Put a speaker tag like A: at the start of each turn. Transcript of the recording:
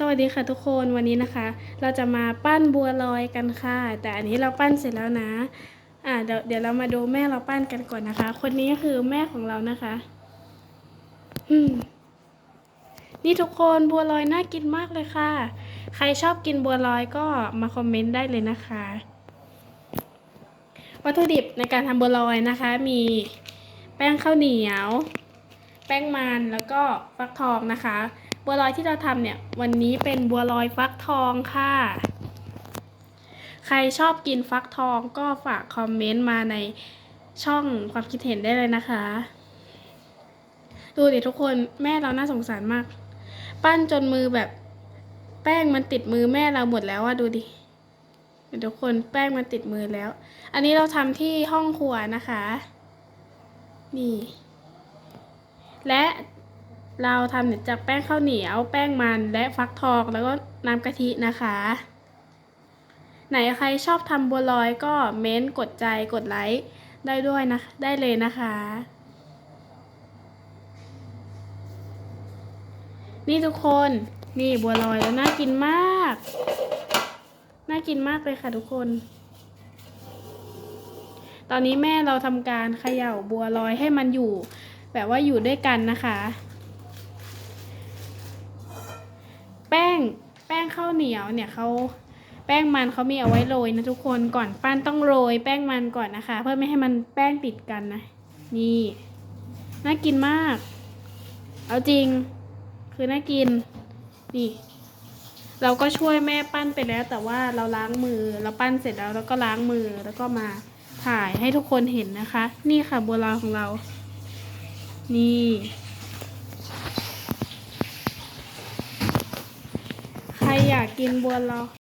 A: สวัสดีค่ะทุกคนวันนี้นะคะ เราจะมาปั้นบัวลอยกันค่ะ แต่อันนี้เราปั้นเสร็จแล้วนะ อ่าเดี๋ยวเดี๋ยวเรามาดูแม่เราปั้นกันก่อนนะคะ คนนี้ก็คือแม่ของเรานะคะอืมนี่ทุกคนบัวลอยน่ากินมากเลยค่ะ ใครชอบกินบัวลอยก็มาคอมเมนต์ได้เลยนะคะ วัตถุดิบในการทำบัวลอยนะคะ มีแป้งข้าวเหนียว แป้งมันแล้วก็ฟักทองนะคะ บัวลอยที่เราทำเนี่ยวันนี้เป็นบัวลอยฟักทองค่ะ ใครชอบกินฟักทองก็ฝากคอมเมนต์มาในช่องความคิดเห็นได้เลยนะคะ ดูดิทุกคนแม่เราน่าสงสารมาก ปั้นจนมือแบบแป้งมันติดมือแม่เราหมดแล้วอะดูดิทุกคนแป้งมันติดมือแล้ว อันนี้เราทำที่ห้องครัวนะคะ นี่ และ เราทำเนี่ยจากแป้งข้าวเหนียวแป้งมันและฟักทองแล้วก็น้ำกะทินะคะ ไหนใครชอบทำบัวลอยก็เม้นต์กดใจกดไลค์ได้ด้วยนะได้เลยนะคะ นี่ทุกคนนี่บัวลอยแล้วน่ากินมาก น่ากินมากเลยค่ะทุกคน ตอนนี้แม่เราทำการเขย่าบัวลอยให้มันอยู่ แบบว่าอยู่ด้วยกันนะคะ แป้ง แป้งข้าวเหนียวเนี่ยเขาแป้งมันเขามีเอาไว้โรยนะทุกคนก่อนปั้นต้องโรย แป้งมันก่อนนะคะ เพื่อไม่ให้มันแป้งติดกันนะ นี่น่ากินมาก เอาจริง คือน่ากิน นี่ เราก็ช่วยแม่ปั้นไปแล้ว แต่ว่าเราล้างมือเราปั้นเสร็จแล้วเราก็ล้างมือแล้วก็มาถ่ายให้ทุกคนเห็นนะคะ นี่ค่ะบัวลอยของเรา นี่ ใครอยากกินบัวลอย